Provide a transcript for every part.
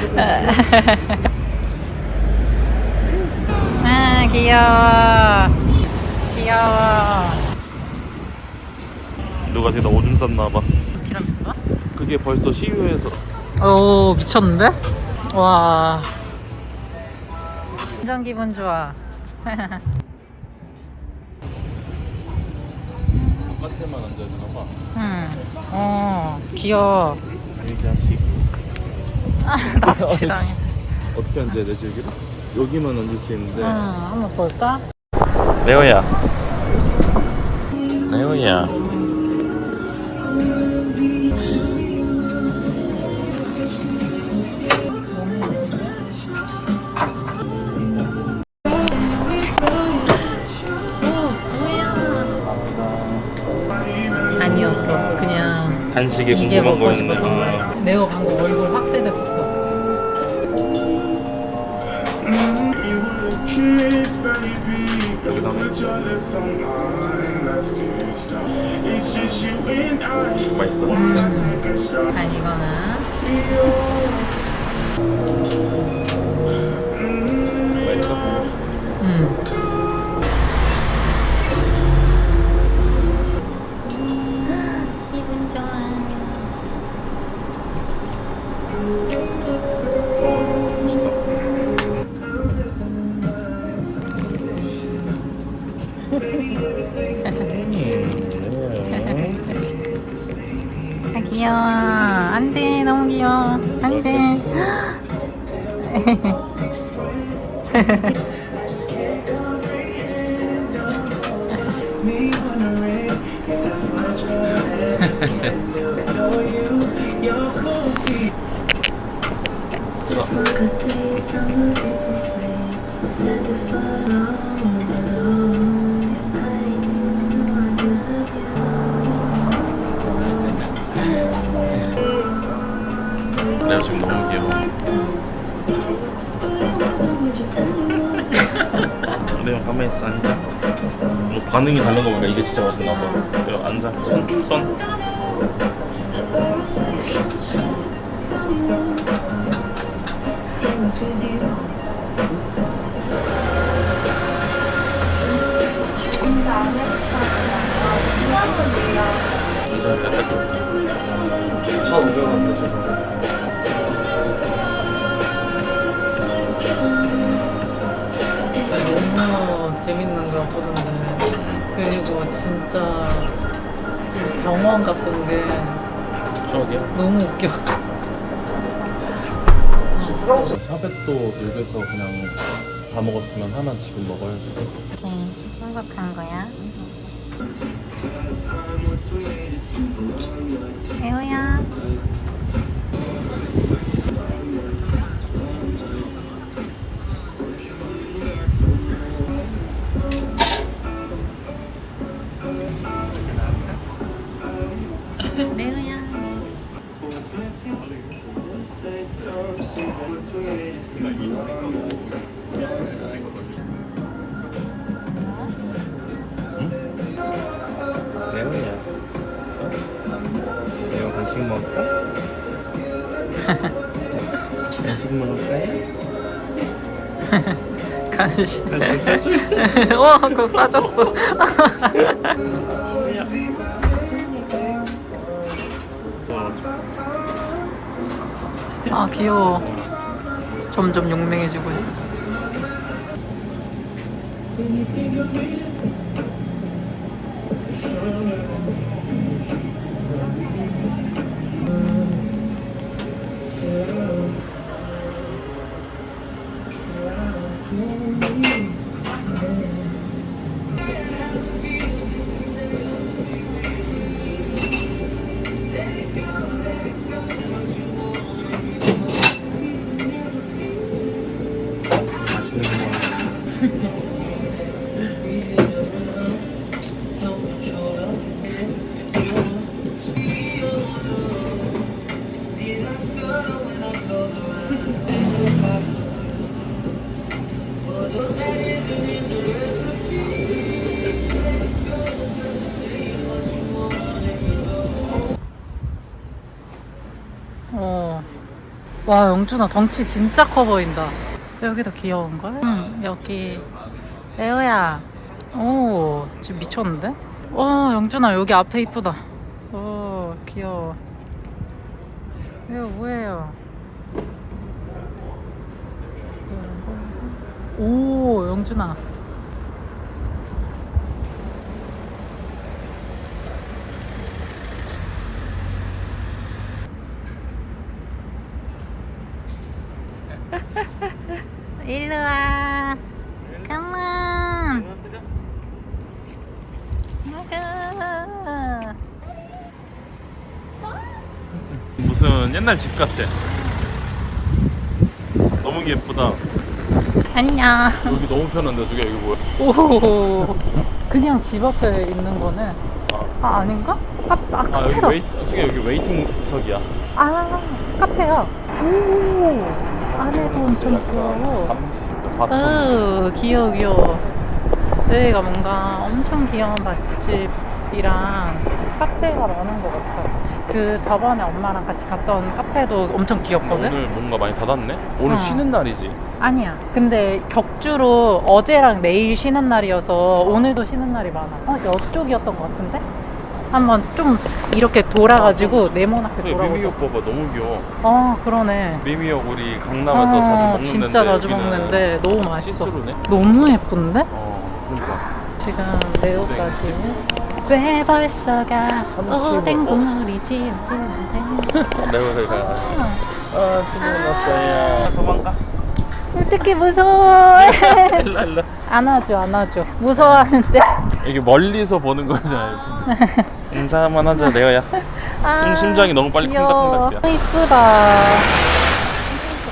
아 귀여워. 귀여워. 누가 제다 오줌 쌌나봐. 티라미수가? 그게 벌써 시유에서. 오 미쳤는데? 와. 완전 기분 좋아. 바깥에만 앉아있나봐. 응. 어 귀여워. 이렇게 한 아, 납치당. 어떻게 앉아야 되지 여기를? 여기만 앉을 수 있는데. 아, 한번 볼까? 레오야. 레오야. 아니었어. 그냥 간식이 궁금한 거였네. 싶었던 거야. 방금 얼굴 확대됐었어. 여기 다음에 맛있어. 아니 이거는 맛있어? 음. Said this was all alone. 가만히 있어 앉아. 뭐 반응이 다른 거 보니까 이게 진짜 맛있나 봐. 앉아. 손 손. 너무 웃겨. 샤벳도 여기서 그냥 다 먹었으면 하나 지금 먹어야지. 이렇게 행복한 거야. 에오야. 레오야. 레오야. 레오 간식 먹을까? 간식 먹을까요? 간식. 와, 그거 빠졌어. 아, 귀여워. 점점 용맹해지고 있어. 와 영준아 덩치 진짜 커 보인다. 여기도 귀여운 걸? 응 여기 레오야. 오 지금 미쳤는데? 와 영준아 여기 앞에 이쁘다. 오 귀여워. 이거 뭐예요? 오 영준아. 일로 와. Come on. 아가. 무슨 옛날 집 같아. 너무 예쁘다. 안녕. 여기 너무 편한데 저게 여기 뭐야? 오. 그냥 집 앞에 있는 거네. 아 아닌가? 카, 아아 여기 카페다. 웨이 저게 여기 웨이팅석이야. 아 카페야. 오. 안에도 엄청 귀여워. 으 귀여워 귀여워 여기가 뭔가 엄청 귀여운 맛집이랑 카페가 많은 것 같아 그 저번에 엄마랑 같이 온 카페도 엄청 귀엽거든? 오늘 뭔가 많이 닫았네. 오늘 어. 쉬는 날이지. 아니야 근데 격주로 어제랑 내일 쉬는 날이어서 오늘도 쉬는 날이 많아 어? 이쪽이었던 것 같은데? 한번 좀 이렇게 돌아가지고 네모나게 그래, 돌아보자 미미역 봐봐 너무 귀여워. 어 그러네 미미역 우리 강남에서 자주 어, 먹는데 진짜 자주 여기는 먹는데 너무 맛있어 시스루네. 너무 예쁜데? 어 그러니까. 지금 레오까지 왜 벌써 가 참치 오뎅 먹어. 국물이지 내가 내가. 아 친구 났어요. 도망가. 어떻게 무서워 일로 일로. 안아줘 안아줘 무서워하는데 이게 멀리서 보는 거잖아. 인사 한번 하자 레오야. 심, 심장이 너무 빨리 귀여워. 콩닥콩닥 뛰어. 이쁘다.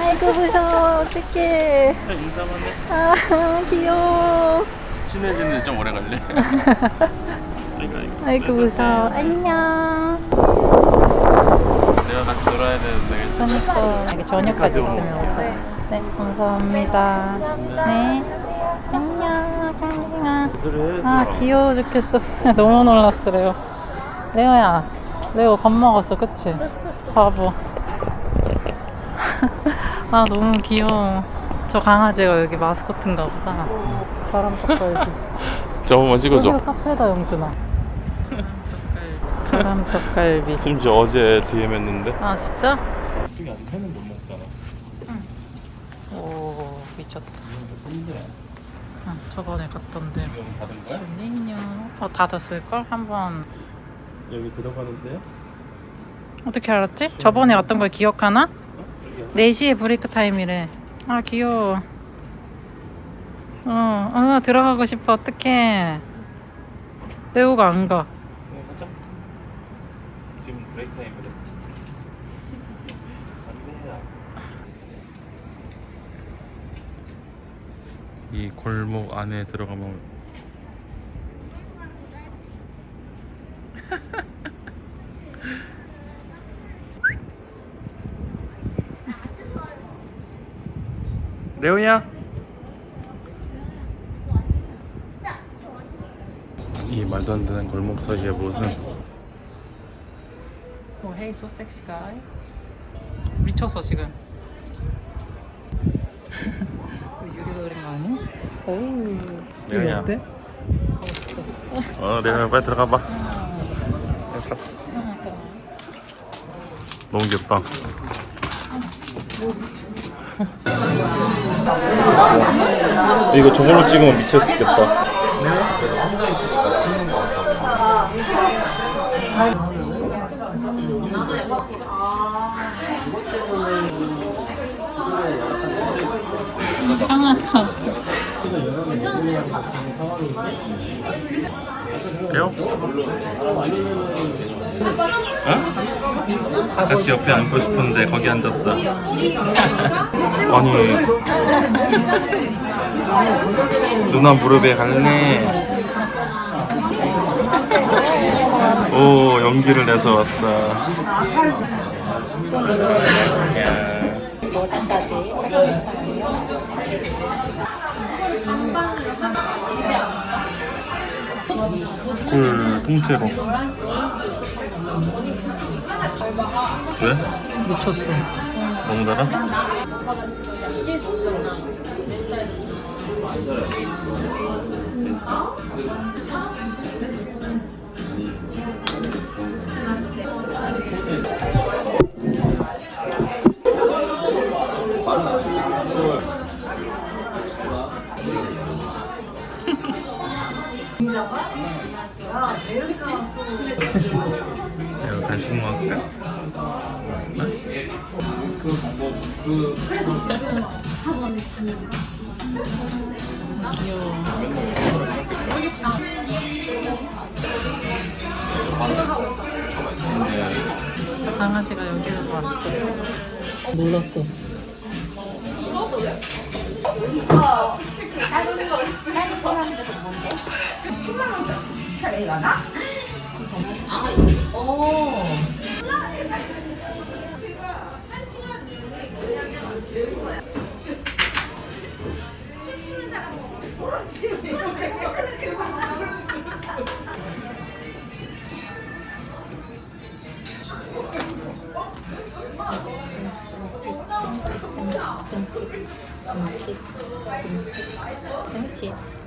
아이고 무서워. 어떡해. 인사만 해. 아 귀여워. 친해지는데 좀 오래 걸려. 아이고 아이고. 아이고 무서워. 안녕. 내가 같이 놀아야 되는데. 그러니까. 이게 저녁까지 있으면 어떡해. 네. 감사합니다. 네. 안녕. 그래. 아 귀여워 죽겠어. 너무 놀랐어 레오 레오야 레오 겁먹었어 그치? 바보 아 너무 귀여워 저 강아지가 여기 마스코트인가 보다 바람 떡갈비 저번만 찍어줘. 여기가 카페다 영준아 바람 떡갈비 심지어 어제 DM 했는데. 아 진짜? 솔직히 아직 회는 못 먹잖아. 오 미쳤다 아, 저번에 갔던데 지금 받은 거야? 좋네요 어 닫았을걸? 한번 여기 들어가는데요? 어떻게 알았지? 저번에 왔던 걸 기억하나? 4시에 브레이크 타임이래. 아, 귀여워. 어, 어, 들어가고 싶어. 어떡해. 레오가 안 가. 네, 가자. 지금 브레이크 타임이래. 이 골목 안에 들어가면 레오야 이 말도 안 되는 골목 사이에 무슨 오, 헤이, 소 섹시 가이. 미쳤어, 지금. 그 유리가 그린 거 아니야? 오우. 레오야. 어때? 어 레오야 빨리 들어가 봐 너무 귀엽다 이거 저걸로 찍으면 미쳤겠다 향하다. 레오? 어? 같이 옆에 앉고 싶은데 거기 앉았어. 아니. 누나 무릎에 갈래? 오 연기를 내서 왔어. 야. 꿀 통째로 왜? 미쳤어. 너무 달아? 이거 간식 먹을까? 강아지가 여기로 왔어. 몰랐어. 아, 어. 김치, 김치, 김치, 김치.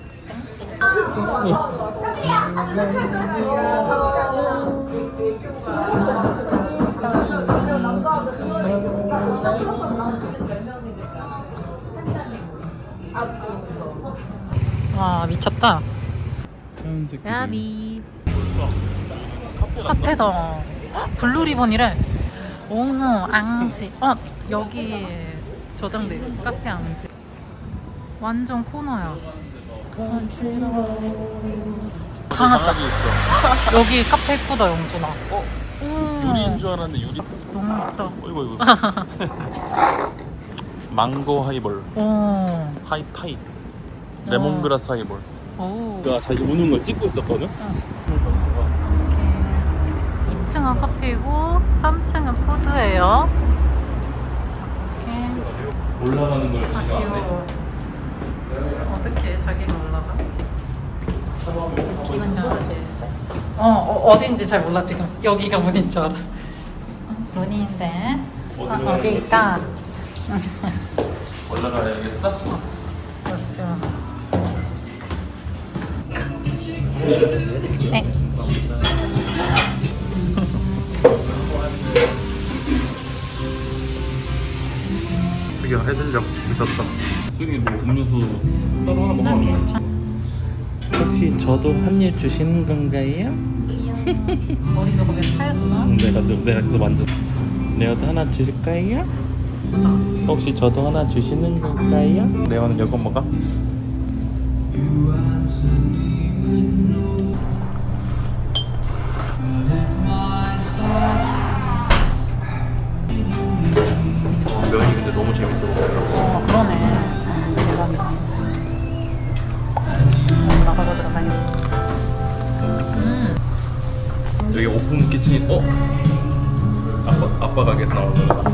와 미쳤다. 야비. 카페다. 헉, 블루리본이래. 어머 앙지. 어 여기 저장돼 있어. 카페 앙지. 완전 코너야. 강아지. 있어. 여기 카페 예쁘다 영준아. 어? 음, 유리인 줄 알았는데 유리. 너무 예쁘다. 어이구 어이구. 망고 하이볼, 오. 하이 타이, 레몬그라스 하이볼. 오. 내가 자기 우는 걸 찍고 있었거든. 2층은 커피고 3층은 푸드예요. 이렇게. 올라가는 걸 아. 귀여워. 어떻게 자기가 올라가? 기분 좋아질 수. 어, 어 어딘지 잘 몰라 지금. 여기가 문인 줄 알아. 어, 문인데. 아, 어디로 어디일까? 올라가야겠어? 됐어. 네. 수기야 해질녘 미쳤다. 수기 뭐 음료수 따로 하나 난 먹어. 괜찮아. 혹시 저도 한 입 주시는 건가요? 머리가 거기 하였어? 내가 내가 그거 만져. 내가 또 하나 주실까요? 혹시 저도 하나 주시는 건가요? 레오는 이거 먹어? 면이 근데 너무 재밌어 보여요. 어 그러네. 대박이다. 어, 나가봐 들어가니. 음. 여기 오픈 키친이 어? 아빠 아빠 가게에서 나오는 거다.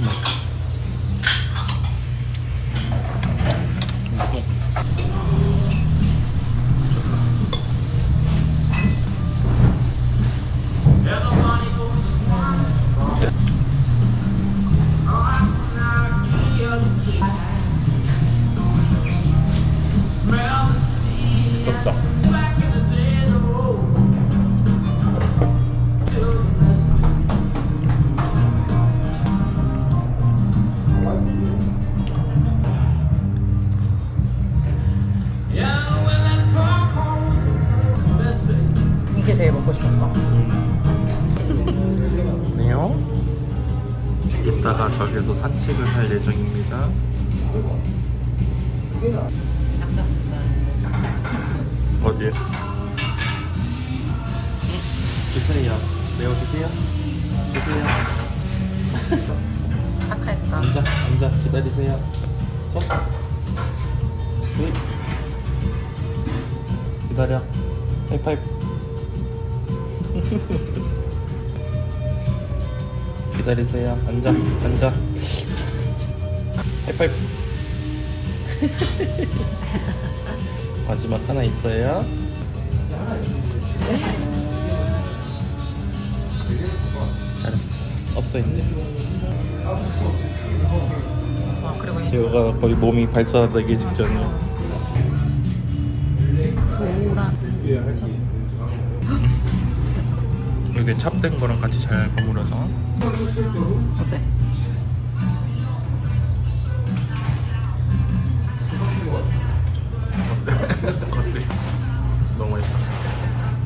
미 산책을 할 예정입니다. 닭가슴살. 어디에? 주세요. 매워 주세요. 주세요. 착했다. 앉아, 앉아, 기다리세요. 손. 네. 기다려. 하이파이브. 기다리세요. 앉아, 앉아. 하이파이브. 마지막 하나 있어요. 잘했어. 없어 이제. 아 그리고 이 제가 거의 몸이 발사되기 직전이야. 노란. 여기 찹된 거랑 같이 잘 버무려서? 어때?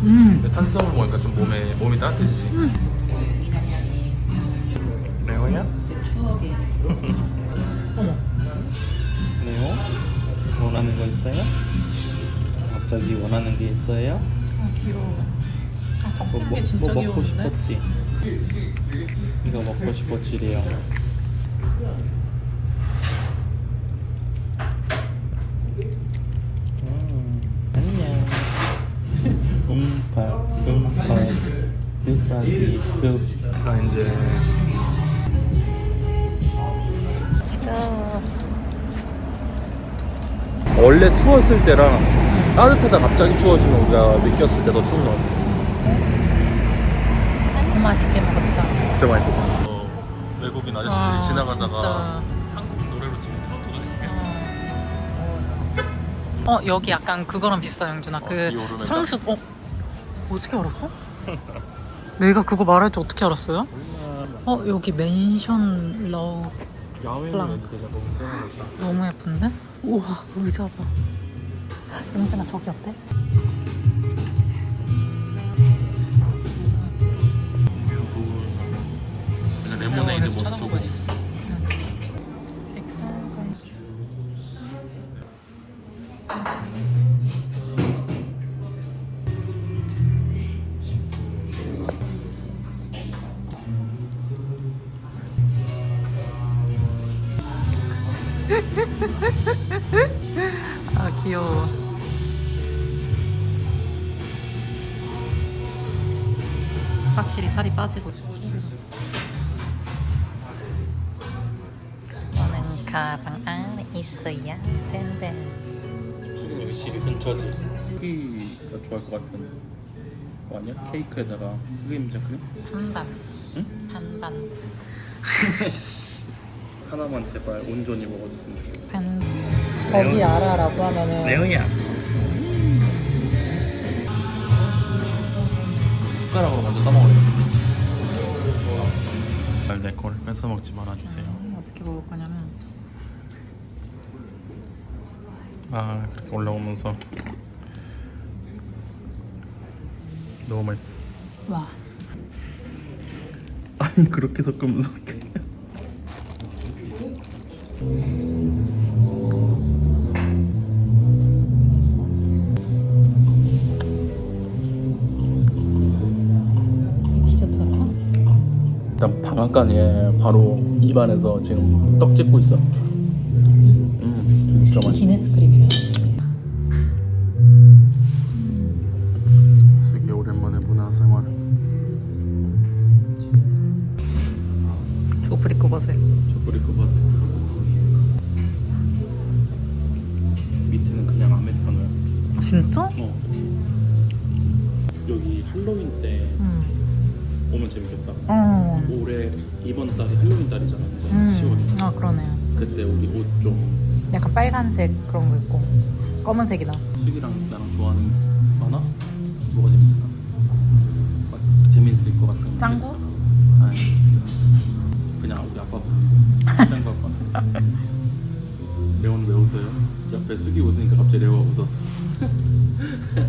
음. 근데 탄수화물 먹으니까 좀 몸에 몸이 따뜻해지지. 레오야? 추억의. 어머. 레오? 원하는 거 있어요? 갑자기 원하는 게 있어요? 아 귀여워. 아 뭐, 뭐, 게 진짜 뭐 먹고 귀여운데? 싶었지? 이거 먹고 싶었지 레오. 듯하기, 듯가 이제 원래 추웠을 때랑 따뜻하다 갑자기 추워지면 우리가 느꼈을 때 더 추운 것 같아. 너무 맛있게 먹었다. 진짜 맛있었어. 외국인 아저씨들이 와, 지나가다가 진짜. 한국 노래로 지금 트로트가 어. 어 여기 약간 그거랑 비슷해 영준아. 어, 그. 성수. 어 어떻게 알았어? 내가 그거 말할 줄 어떻게 알았어요? 어 여기 맨션 러우 야외는. 왠지 너무 세는 거지. 너무 예쁜데? 우와 의자 봐. 영준아 저기 어때? 그냥 레모네이드 쳐다보고 있어. 빠지고. 너는 가방 안에 있어야 된대. 지금 여기 집 근처지. 크기가 좋아할 것 같은 거 아니야? 케이크에다가 크림자 크림? 반반. 응? 반반. 하나만 제발 온전히 먹어줬으면 좋겠어. 반. 거기 알아라고 하면은. 레오야. 숟가락으로 먼저 떠먹어요. 내 거를 뺏어 먹지 말아 주세요. 어떻게 먹을 거냐면 아 그렇게 올라오면서 너무 맛있어. 와. 아니 그렇게 섞으면서 일단 방앗간에 바로 입안에서 지금 떡 찍고 있어. 음 진짜 맛있어. 기네스 그림이야. 되게 오랜만에 문화생활. 조프리코 버섯. 저뿌리 그바세 밑에는 그냥 아메리카노야. 진짜? 어. 여기 할로윈 때 응. 오면 재밌겠다. 이번 달이 할로윈 달이잖아. 이제 음. 10월. 아 그러네요. 그때 우리 옷 좀 약간 빨간색 그런 거 있고 검은색이다. 수기랑 나랑 좋아하는 만화 뭐가 재밌을까? 막 재밌을 것 같은. 짱구? 아니 그냥 우리 아빠 짱구 아빠. 레오는 왜 웃어요? 옆에 수기 웃으니까 갑자기 레오가 웃어.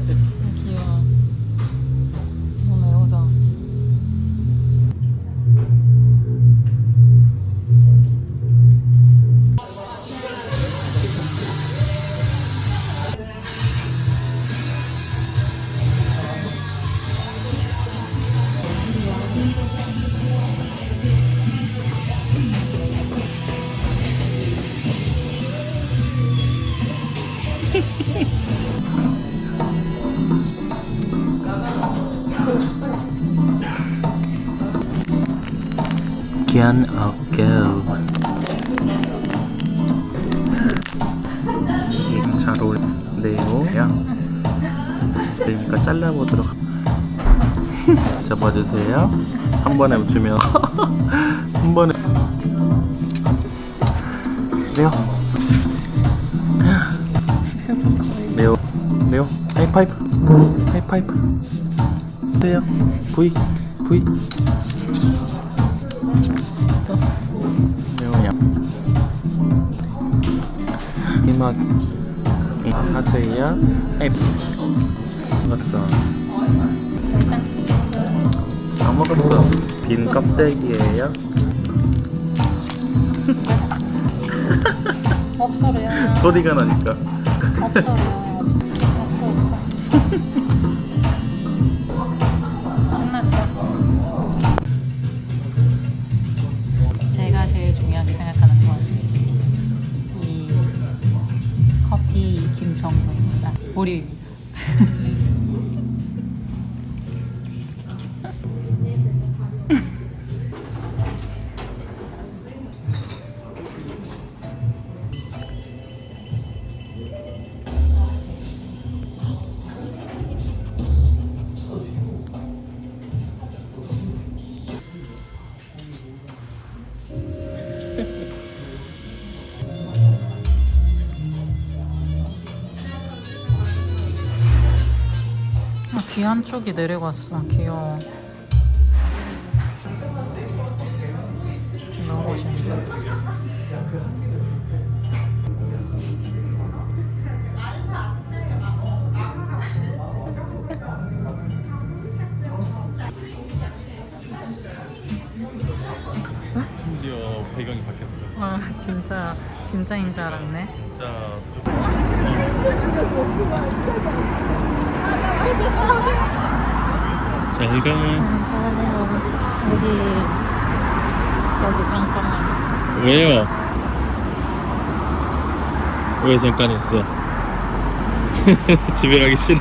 Can go. 잘 어울리네요. 그러니까 잘라보도록. 잡아주세요. 한 번에 붙이면 한 번에. 매워. 매워. 매워. 하이파이브. 하이파이브. 돼요. V. V. 하세요. 하이. 먹었어. 다 먹었어. 빈 껍데기예요. 없어요. 소리가 나니까. 없어요. 없어 없어. 보리 귀 한쪽이 내려갔어. 귀여워. 너무 멋있네. 심지어 배경이 바뀌었어. 아 진짜 진짜인 줄 알았네. 진짜 잘 가. 여기 여기 잠깐만. 왜요? 왜 잠깐 했어? 집에 가기 싫어.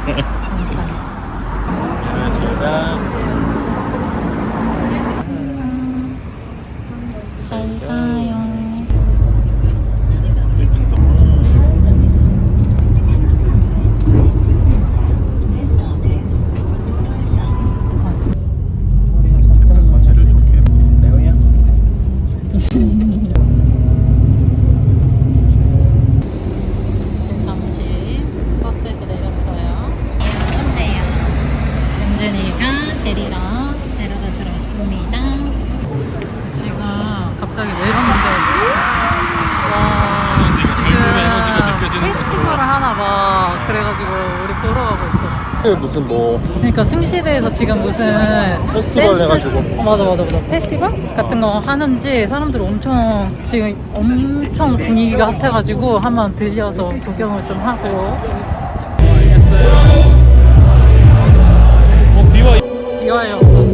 밴드 무슨 뭐 그러니까 승시대에서 지금 무슨 페스티벌 댄스- 해가지고. 어, 맞아 맞아 맞아. 페스티벌 같은 거 하는지 사람들 엄청 지금 엄청 분위기가 핫해가지고 한번 들려서 구경을 좀 하고. 비와 이화였어.